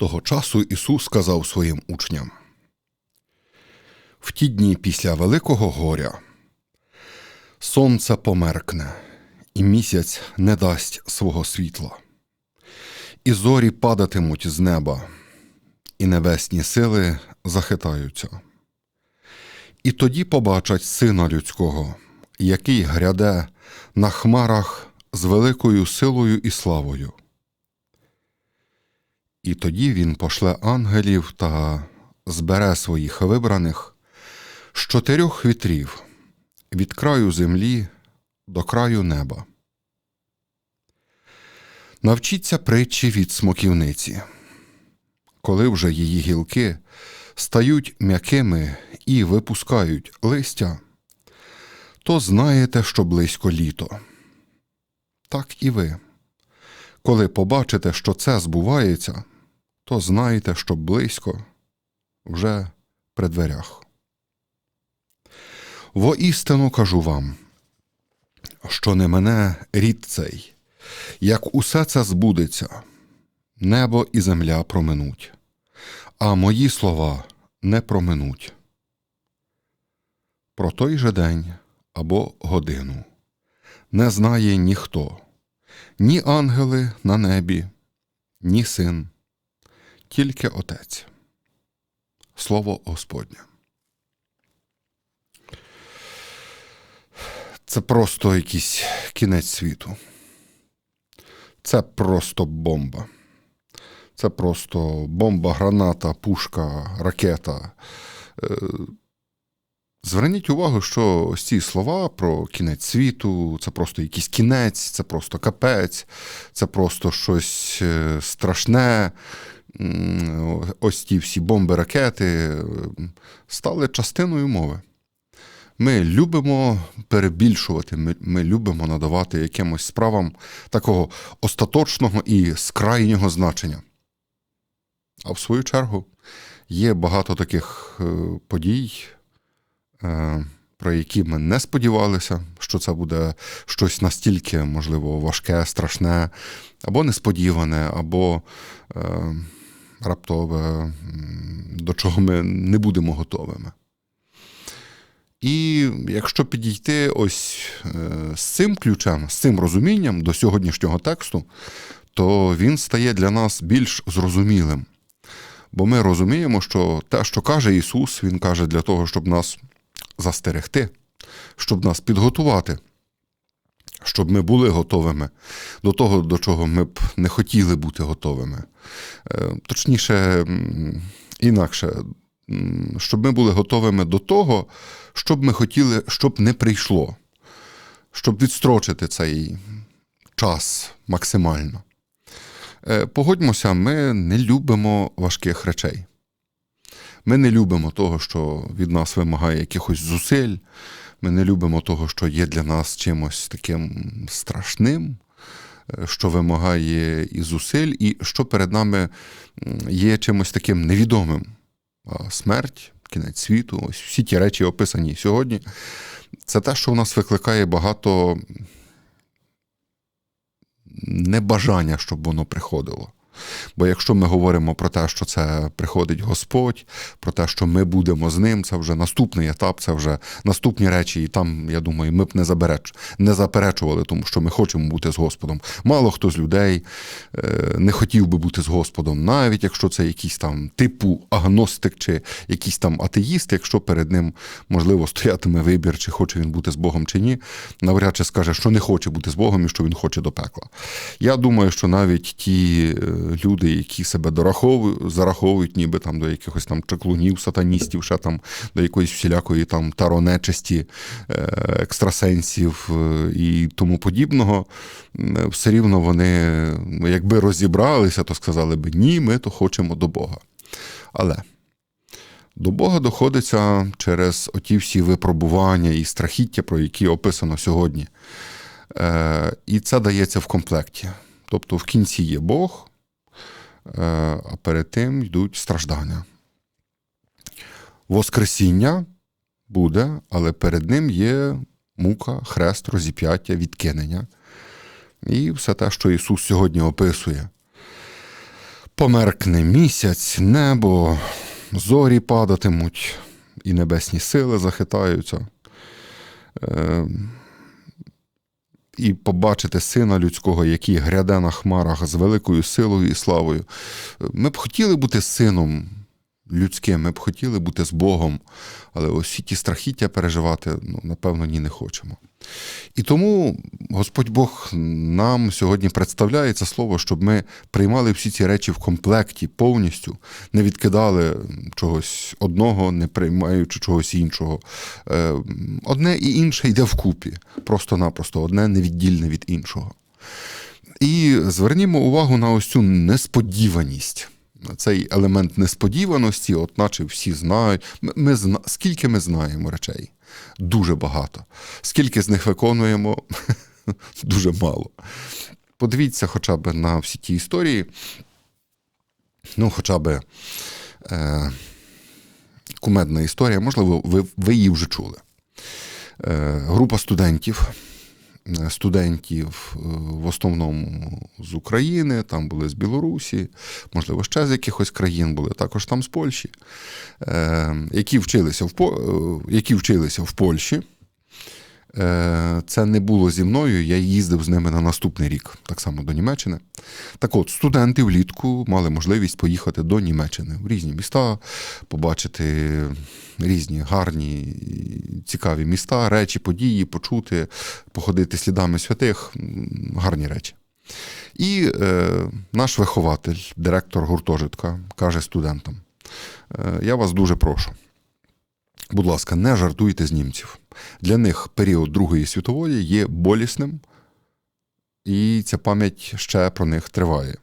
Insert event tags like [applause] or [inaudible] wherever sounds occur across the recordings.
Того часу Ісус сказав своїм учням: В ті дні після Великого горя сонце померкне, і місяць не дасть свого світла, і зорі падатимуть з неба, і небесні сили захитаються. І тоді побачать Сина Людського, який гряде на хмарах з великою силою і славою. І тоді він пошле ангелів та збере своїх вибраних з чотирьох вітрів від краю землі до краю неба. Навчіться притчі від смоківниці. Коли вже її гілки стають м'якими і випускають листя, то знаєте, що близько літо. Так і ви. Коли побачите, що це збувається, то знайте, що близько вже при дверях. Воістину кажу вам, що не мене рід цей, як усе це збудеться, небо і земля проминуть, а мої слова не проминуть. Про той же день або годину не знає ніхто, ні ангели на небі, ні син, тільки Отець. Слово Господнє. Це просто якийсь кінець світу. Це просто бомба. Це просто бомба, граната, пушка, ракета. Е, Зверніть увагу, що ось ці слова про кінець світу, це просто якийсь кінець, це просто капець, це просто щось е, страшне. Ось ті всі бомби, ракети стали частиною мови. Ми любимо перебільшувати, ми, ми любимо надавати якимось справам такого остаточного і скрайнього значення. А в свою чергу є багато таких е, подій, е, про які ми не сподівалися, що це буде щось настільки, можливо, важке, страшне, або несподіване, або е, раптове, до чого ми не будемо готовими. І якщо підійти ось е, з цим ключем, з цим розумінням до сьогоднішнього тексту, то він стає для нас більш зрозумілим. Бо ми розуміємо, що те, що каже Ісус, Він каже для того, щоб нас застерегти, щоб нас підготувати, щоб ми були готовими до того, до чого ми б не хотіли бути готовими. Е, Точніше, інакше, щоб ми були готовими до того, щоб ми хотіли, щоб не прийшло, щоб відстрочити цей час максимально. Е, Погодьмося, ми не любимо важких речей. Ми не любимо того, що від нас вимагає якихось зусиль. Ми не любимо того, що є для нас чимось таким страшним, е, що вимагає і зусиль, і що перед нами є чимось таким невідомим. Смерть, кінець світу, ось всі ті речі описані сьогодні. Це те, що в нас викликає багато небажання, щоб воно приходило. Бо якщо ми говоримо про те, що це приходить Господь, про те, що ми будемо з ним, це вже наступний етап, це вже наступні речі, і там, я думаю, ми б не запереч... не заперечували, тому що ми хочемо бути з Господом. Мало хто з людей е, не хотів би бути з Господом, навіть якщо це якийсь там типу агностик чи якийсь там атеїст, якщо перед ним можливо стоятиме вибір, чи хоче він бути з Богом чи ні, навряд чи скаже, що не хоче бути з Богом і що він хоче до пекла. Я думаю, що навіть ті е, люди, які себе дораховують, зараховують, ніби там до якихось там чаклунів, сатаністів, ще там до якоїсь всілякої там таронечисті, е, екстрасенсів е, і тому подібного, все рівно вони, якби розібралися, то сказали би ні, ми то хочемо до Бога. Але до Бога доходиться через оті всі випробування і страхіття, про які описано сьогодні. Е, І це дається в комплекті. Тобто в кінці є Бог, а перед тим йдуть страждання. Воскресіння буде, але перед ним є мука, хрест, розіп'яття, відкинення. І все те, що Ісус сьогодні описує. померкне місяць, небо, зорі падатимуть, і небесні сили захитаються. І побачити сина людського, який гряде на хмарах з великою силою і славою. Ми б хотіли бути сином людським, ми б хотіли бути з Богом, але всі ті страхіття переживати, ну, напевно, ні не хочемо. І тому Господь Бог нам сьогодні представляє це слово, щоб ми приймали всі ці речі в комплекті повністю, не відкидали чогось одного, не приймаючи чогось іншого. Е, Одне і інше йде вкупі, просто-напросто, одне невіддільне від іншого. І звернімо увагу на ось цю несподіваність. Цей елемент несподіваності, от наче всі знають. Ми, ми. Скільки ми знаємо речей? Дуже багато. Скільки з них виконуємо? [laughs] Дуже мало. Подивіться хоча б на всі ті історії. Ну, хоча б е, кумедна історія, можливо, ви, ви її вже чули. Е, Група студентів студентів е, в основному з України, там були з Білорусі, можливо, ще з якихось країн були, також там з Польщі, е, які вчилися в, е, які вчилися в Польщі. Це не було зі мною, я їздив з ними на наступний рік, так само до Німеччини. Так от, студенти влітку мали можливість поїхати до Німеччини в різні міста, побачити різні гарні, цікаві міста, речі, події, почути, походити слідами святих, гарні речі. І е, наш вихователь, директор гуртожитка, каже студентам: е, я вас дуже прошу. Будь ласка, не жартуйте з німців. Для них період Другої світової є болісним, і ця пам'ять ще про них триває.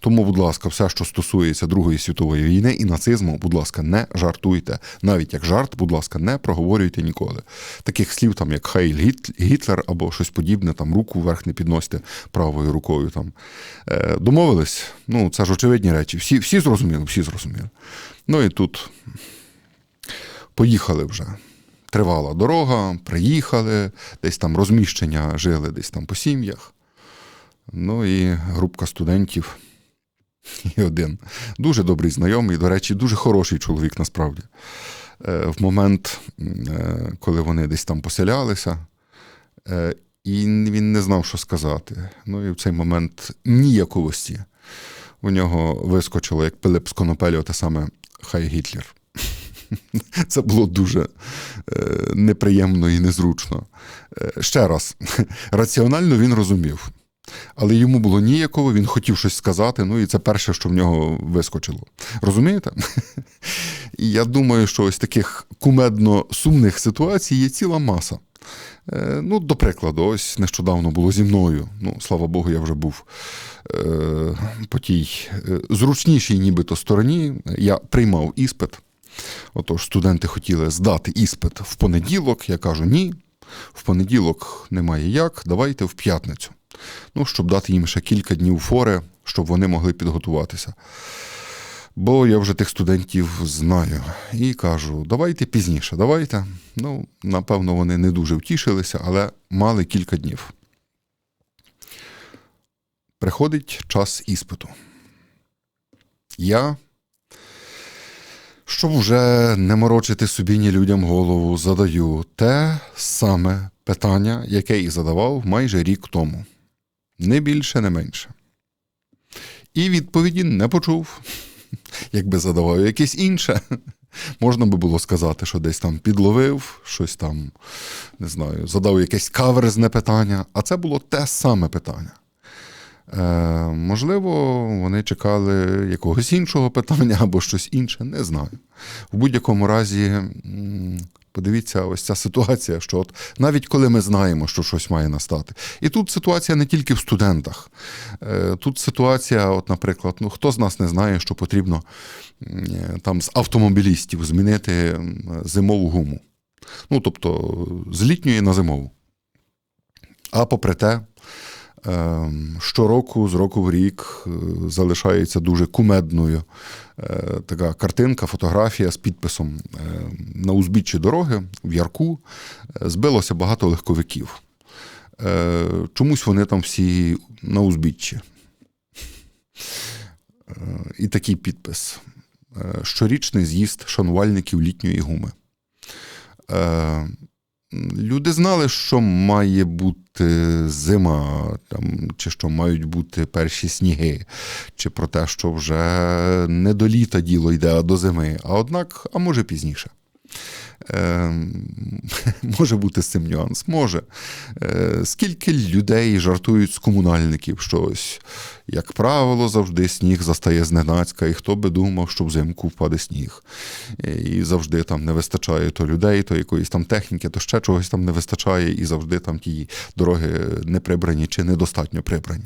Тому, будь ласка, все, що стосується Другої світової війни і нацизму, будь ласка, не жартуйте. Навіть як жарт, будь ласка, не проговорюйте ніколи. Таких слів, там, як Хейль Гітлер або щось подібне, там руку вверх не підносите правою рукою. Там. Е, Домовились? Ну, це ж очевидні речі. Всі, Всі зрозуміли, всі зрозуміли. Ну і тут поїхали вже. Тривала дорога, приїхали, десь там розміщення жили, десь там по сім'ях. Ну і групка студентів. [laughs] І один дуже добрий знайомий, до речі, дуже хороший чоловік насправді. Е, в момент, е, коли вони десь там поселялися, е, і він не знав, що сказати. Ну і в цей момент ніяковості у нього вискочило, як Пилип з Конопелю, те саме Хай Гітлер. [laughs] Це було дуже неприємно і незручно. Ще раз, [laughs] раціонально він розумів. Але йому було ніяково, він хотів щось сказати, ну і це перше, що в нього вискочило. Розумієте? [laughs] Я думаю, що ось таких кумедно сумних ситуацій є ціла маса. Е, ну, До прикладу, ось нещодавно було зі мною. Ну, слава Богу, я вже був е, по тій е, зручнішій, нібито стороні. Я приймав іспит. Отож, студенти хотіли здати іспит в понеділок. Я кажу, ні, в понеділок немає як, давайте в п'ятницю ну, щоб дати їм ще кілька днів фори, щоб вони могли підготуватися. Бо я вже тих студентів знаю і кажу, давайте пізніше, давайте. Ну, напевно, вони не дуже втішилися, але мали кілька днів. Приходить час іспиту. Я, щоб вже не морочити собі ні людям голову, задаю те саме питання, яке і задавав майже рік тому не більше, не менше. І відповіді не почув. [laughs] Якби задавав якесь інше, [laughs] можна би було сказати, що десь там підловив, щось там, не знаю, задав якесь каверзне питання, а це було те саме питання. Е, Можливо, вони чекали якогось іншого питання [laughs] або щось інше, не знаю. В будь-якому разі, Подивіться, ось ця ситуація, що от навіть коли ми знаємо, що щось має настати. І тут ситуація не тільки в студентах. Е, тут ситуація, от, наприклад, ну хто з нас не знає, що потрібно там з автомобілістів змінити зимову гуму. Ну, тобто з літньої на зимову. А попри те, щороку, з року в рік, е, залишається дуже кумедною е, така картинка, фотографія з підписом е, на узбіччі дороги в Ярку збилося багато легковиків. Чомусь вони там всі на узбіччі. І такий підпис: щорічний з'їзд шанувальників літньої гуми. Люди знали, що має бути зима, там, чи що мають бути перші сніги, чи про те, що вже не до літа діло йде, а до зими. А однак, а може пізніше. Е, [laughs] може бути з цим нюанс, може. Е, скільки людей жартують з комунальників щось. Як правило, завжди сніг застає зненацька, і хто би думав, що взимку впаде сніг. Е, І завжди там не вистачає то людей, то якоїсь там техніки, то ще чогось там не вистачає, і завжди там ті дороги не прибрані чи недостатньо прибрані.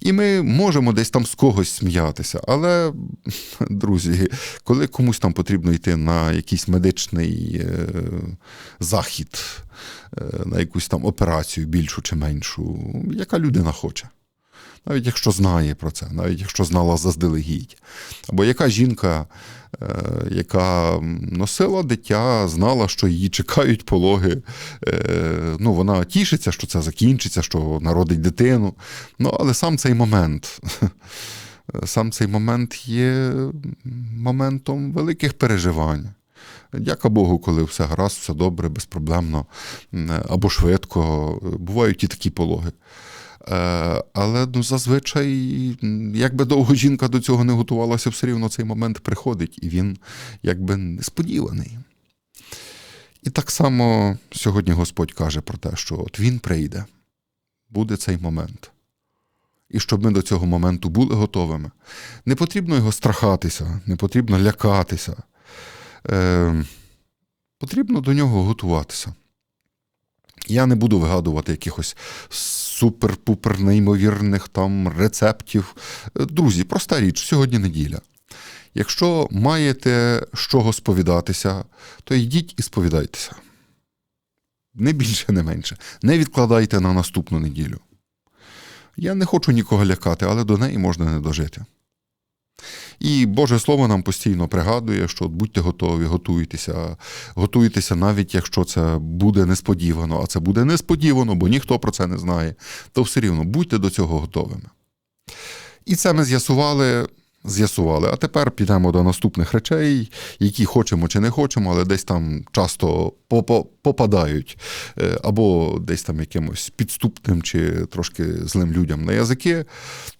І ми можемо десь там з когось сміятися, але, [laughs] друзі, коли комусь там потрібно йти на якийсь медичний е, захід, е, на якусь там операцію більшу чи меншу, яка людина хоче. Навіть якщо знає про це, навіть якщо знала заздалегідь. Або яка жінка, е, яка носила дитя, знала, що її чекають пологи. е, Ну, вона тішиться, що це закінчиться, що народить дитину. Ну, але сам цей момент, [laughs] сам цей момент є моментом великих переживань. Дяка Богу, коли все гаразд, все добре, безпроблемно або швидко. Бувають і такі пологи. Е, Але ну, зазвичай, якби довго жінка до цього не готувалася, все рівно цей момент приходить, і він якби несподіваний. І так само сьогодні Господь каже про те, що от Він прийде, буде цей момент. І щоб ми до цього моменту були готовими. Не потрібно його страхатися, не потрібно лякатися. Е, Потрібно до нього готуватися. Я не буду вигадувати якихось супер-пупер неймовірних там рецептів. Е, Друзі, проста річ, сьогодні неділя. Якщо маєте з чого сповідатися, то йдіть і сповідайтеся. Не більше, не менше. Не відкладайте на наступну неділю. Я не хочу нікого лякати, але до неї можна не дожити. І Боже Слово нам постійно пригадує, що будьте готові, готуйтеся, готуйтеся, навіть якщо це буде несподівано, а це буде несподівано, бо ніхто про це не знає, то все рівно будьте до цього готовими. І це ми з'ясували. З'ясували, а тепер підемо до наступних речей, які хочемо чи не хочемо, але десь там часто попадають, е, або десь там якимось підступним чи трошки злим людям на язики,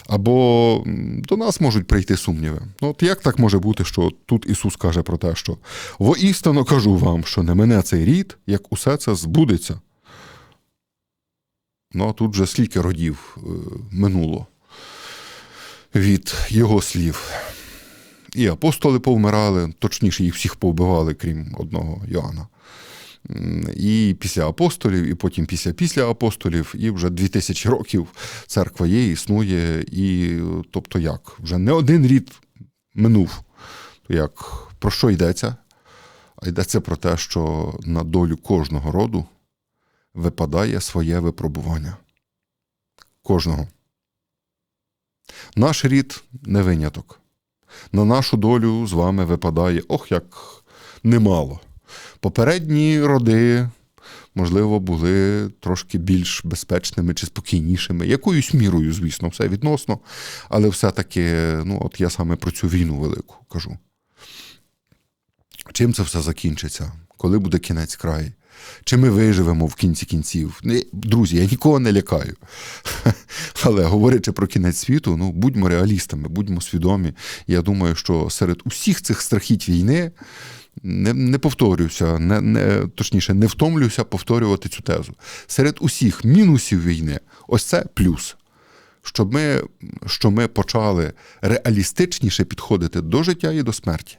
або до нас можуть прийти сумніви. Ну, от як так може бути, що тут Ісус каже про те, що воістину кажу вам, що не мене цей рід, як усе це збудеться. Ну, а тут вже скільки родів е, минуло від його слів. І апостоли повмирали, точніше, їх всіх повбивали, крім одного Йоанна. І після апостолів, і потім після після апостолів, і вже 2000 років церква є, існує, і тобто як? Вже не один рід минув. Як про що йдеться? А йдеться про те, що на долю кожного роду випадає своє випробування. Кожного. Наш рід не виняток. На нашу долю з вами випадає, ох, як немало. Попередні роди, можливо, були трошки більш безпечними чи спокійнішими, якоюсь мірою, звісно, все відносно, але все-таки, ну, от я саме про цю війну велику кажу. Чим це все закінчиться? Коли буде кінець край? Чи ми виживемо в кінці кінців? Друзі, я нікого не лякаю. [laughs] Але говорячи про кінець світу, ну будьмо реалістами, будьмо свідомі. Я думаю, що серед усіх цих страхіть війни не, не повторюся, не, не, точніше, не втомлюся повторювати цю тезу. Серед усіх мінусів війни, ось це плюс. Щоб ми, що ми почали реалістичніше підходити до життя і до смерті.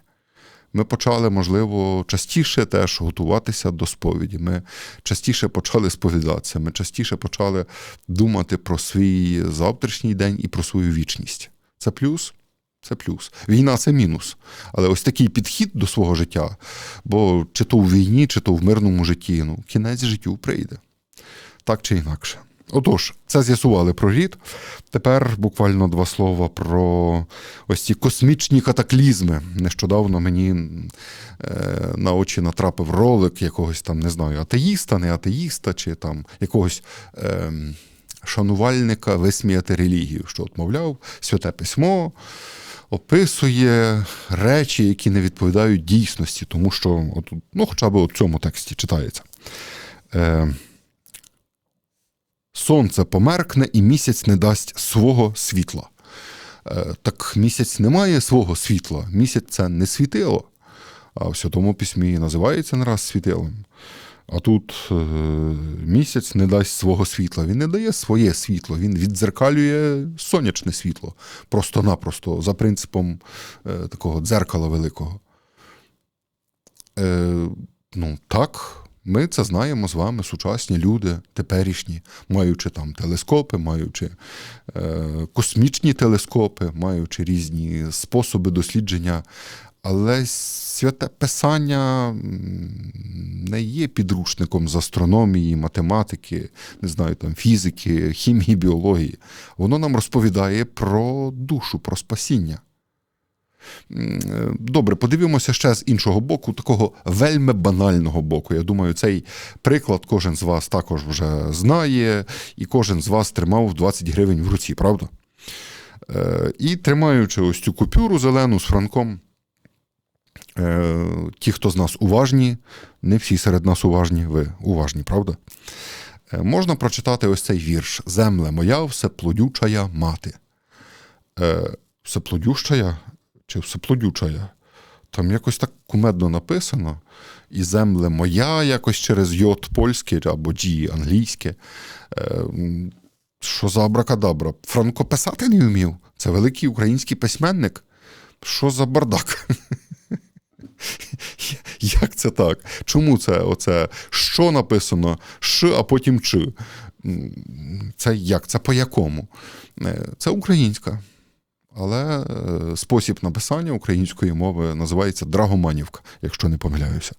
Ми почали, можливо, частіше теж готуватися до сповіді. Ми частіше почали сповідатися, ми частіше почали думати про свій завтрашній день і про свою вічність. Це плюс. Це плюс. Війна це мінус. Але ось такий підхід до свого життя, бо чи то в війні, чи то в мирному житті, ну, кінець життю прийде. Так чи інакше. Отож, це з'ясували про рід. Тепер буквально два слова про ось ці космічні катаклізми. Нещодавно мені е, на очі натрапив ролик якогось там, не знаю, атеїста, не атеїста, чи там якогось. Е, Шанувальника висміяти релігію, що от, мовляв, святе письмо описує речі, які не відповідають дійсності, тому що от, ну, хоча б у цьому тексті читається. Е, Сонце померкне і місяць не дасть свого світла. Е, так місяць не має свого світла. Місяць це не світило. А в Святому письмі називається не раз світилом. А тут е, місяць не дасть свого світла. Він не дає своє світло, він віддзеркалює сонячне світло. Просто-напросто, за принципом е, такого дзеркала великого. Е, ну, так, ми це знаємо з вами, сучасні люди, теперішні, маючи там телескопи, маючи е, космічні телескопи, маючи різні способи дослідження. Але святе писання не є підручником з астрономії, математики, не знаю, там фізики, хімії, біології. Воно нам розповідає про душу, про спасіння. Добре, подивимося ще з іншого боку, такого вельми банального боку. Я думаю, цей приклад кожен з вас також вже знає, і кожен з вас тримав 20 гривень в руці, правда? Е, І тримаючи ось цю купюру зелену з франком, е, ті, хто з нас уважні, не всі серед нас уважні, ви уважні, правда? Е, Можна прочитати ось цей вірш Земле моя, всеплодючая мати. Всеплодющая чи всеплодючая? Там якось так кумедно написано. І земле моя, якось через йод польське або джі англійське. Е, Що за абракадабра? Франко писати не вмів. Це великий український письменник. Що за бардак? [laughs] Як це так? Чому це оце що написано Ш, а потім Ч? Це як? Це по якому? Е, Це українська. Але е, спосіб написання української мови називається Драгоманівка, якщо не помиляюся.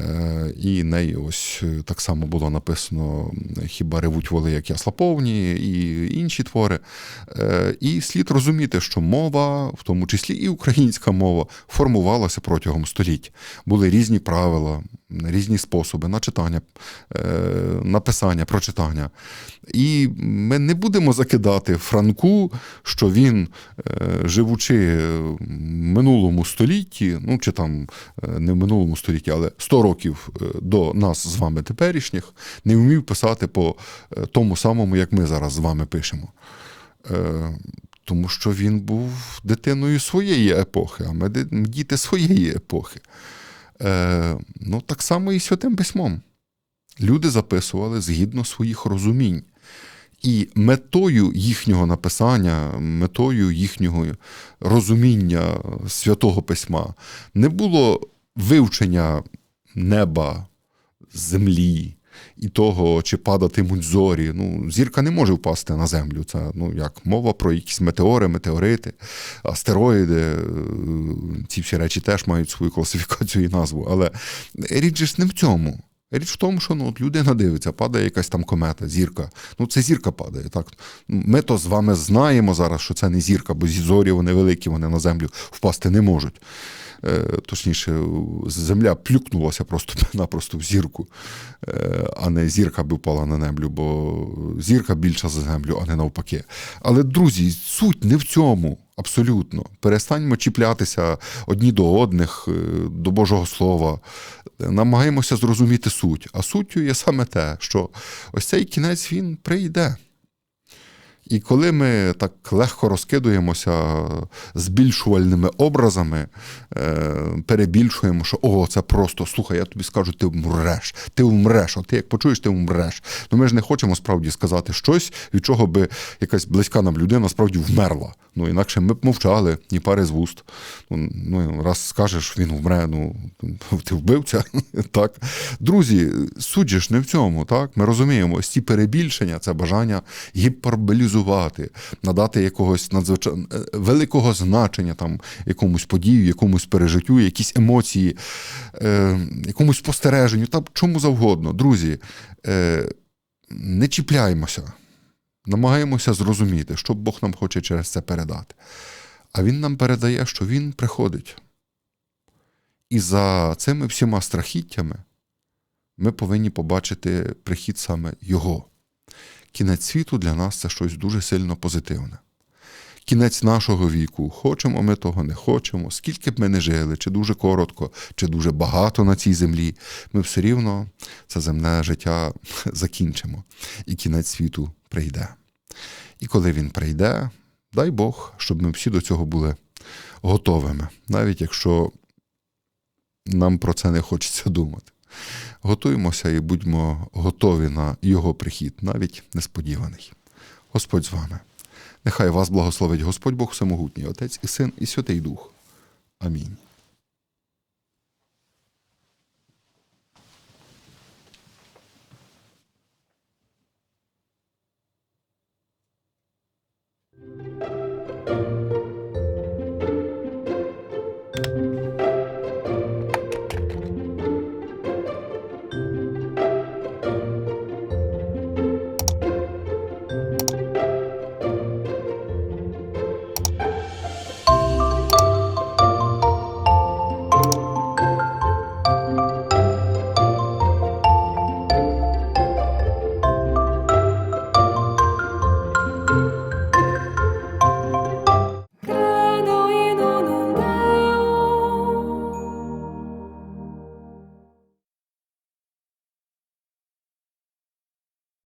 Е, І нею ось е, так само було написано Хіба ревуть воли, як ясла повні, і інші твори. І слід розуміти, що мова, в тому числі і українська мова, формувалася протягом століть. Були різні правила, різні способи на читання, е, написання, прочитання. І ми не будемо закидати Франку, що він, е, живучи в минулому столітті, ну чи там е, не в минулому столітті, але 100 років до нас з вами теперішніх, не вмів писати по тому самому, як ми зараз з вами пишемо. Тому що він був дитиною своєї епохи, а ми діти своєї епохи. Е, Ну, так само і святим письмом. Люди записували згідно своїх розумінь. І метою їхнього написання, метою їхнього розуміння святого письма не було вивчення неба, землі і того, чи падатимуть зорі. Ну, зірка не може впасти на землю. Це ну, як мова про якісь метеори, метеорити, астероїди. Е, Ці всі речі теж мають свою класифікацію і назву. Але річ ж не в цьому. Річ в тому, що ну, от людина дивиться, падає якась там комета, зірка. Ну, це зірка падає. Так? Ми то з вами знаємо зараз, що це не зірка, бо зорі вони великі, вони на землю впасти не можуть. Е, Точніше, земля плюкнулася просто-напросто [laughs] в зірку, е, а не зірка би впала на землю, бо зірка більша за землю, а не навпаки. Але, друзі, суть не в цьому. Абсолютно. Перестаньмо чіплятися одні до одних, е, до Божого Слова. Намагаємося зрозуміти суть. А суттю є саме те, що ось цей кінець він прийде. І коли ми так легко розкидуємося збільшувальними образами, е, перебільшуємо, що о, це просто слухай, я тобі скажу, ти вмреш, ти вмреш. От ти як почуєш, ти вмреш. Ну ми ж не хочемо справді сказати щось, від чого би якась близька нам людина справді вмерла. Ну інакше ми б мовчали, ні пари з вуст. Ну, ну раз скажеш, він вмре, ну ти вбивця. [laughs] так. Друзі, суть ж не в цьому. Так? Ми розуміємо, ось ці перебільшення це бажання гіперболізувати, надати якогось надзвичайно великого значення там, якомусь подію, якомусь пережиттю, якісь емоції, е, якомусь спостереженню, та чому завгодно. Друзі, е, не чіпляємося. Намагаємося зрозуміти, що Бог нам хоче через це передати. А Він нам передає, що Він приходить. І за цими всіма страхіттями ми повинні побачити прихід саме Його. Кінець світу для нас це щось дуже сильно позитивне. кінець нашого віку. Хочемо ми того, не хочемо. Скільки б ми не жили, чи дуже коротко, чи дуже багато на цій землі, ми все рівно це земне життя [laughs] закінчимо, і кінець світу прийде. І коли він прийде, дай Бог, щоб ми всі до цього були готовими, навіть якщо нам про це не хочеться думати. Готуємося і будьмо готові на його прихід, навіть несподіваний. Господь з вами. Нехай вас благословить Господь Бог Всемогутній, Отець і Син, і Святий Дух. Амінь.